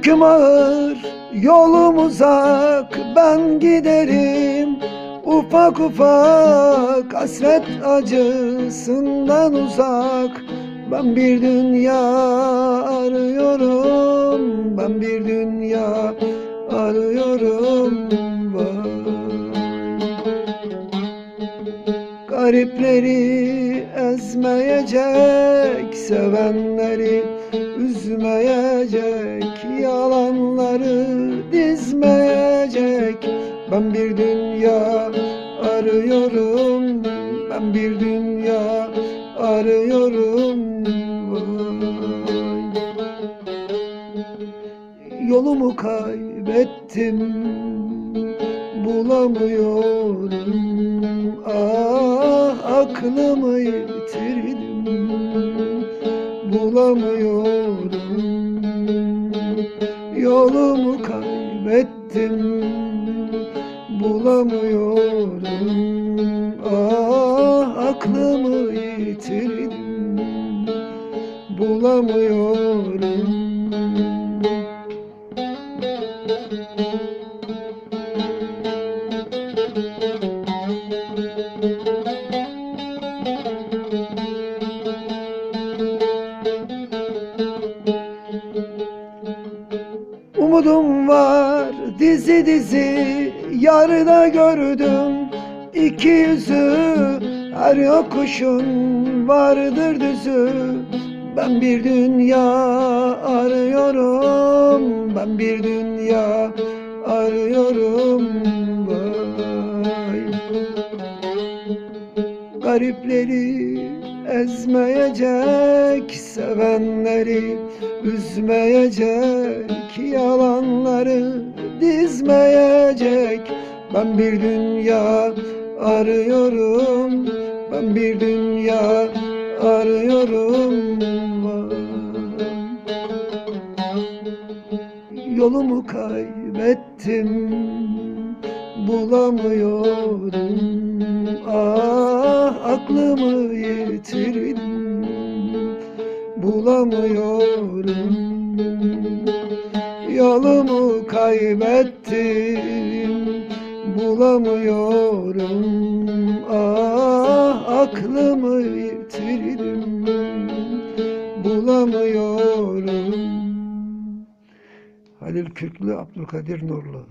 Yüküm ağır, yolum uzak, ben giderim. Ufak ufak, hasret acısından uzak. Ben bir dünya arıyorum, ben bir dünya arıyorum. Garipleri ezmeyecek, sevenleri üzmeyecek, yalanları dizmeyecek. Ben bir dünya arıyorum, ben bir dünya arıyorum. Yolumu kaybettim. Bulamıyorum. Ah aklımı yitirdim. Bulamıyorum Yolumu kaybettim bulamıyorum. Ah aklımı yitirdim bulamıyorum Umudum var. Dizi dizi yarıda gördüm. İki yüzü her yokuşun vardır düzü. Ben bir dünya arıyorum. Ben bir dünya arıyorum. Vay. Garipleri ezmeyecek, sevenleri üzmeyecek, yalanları dizmeyecek. Ben bir dünya arıyorum, ben bir dünya arıyorum. Yolumu kaybettim bulamıyorum Ah aklımı yitirdim bulamıyorum. Yolumu kaybettim bulamıyorum. Ah aklımı yitirdim bulamıyorum. Halil Kürklü Abdülkadir Nurlu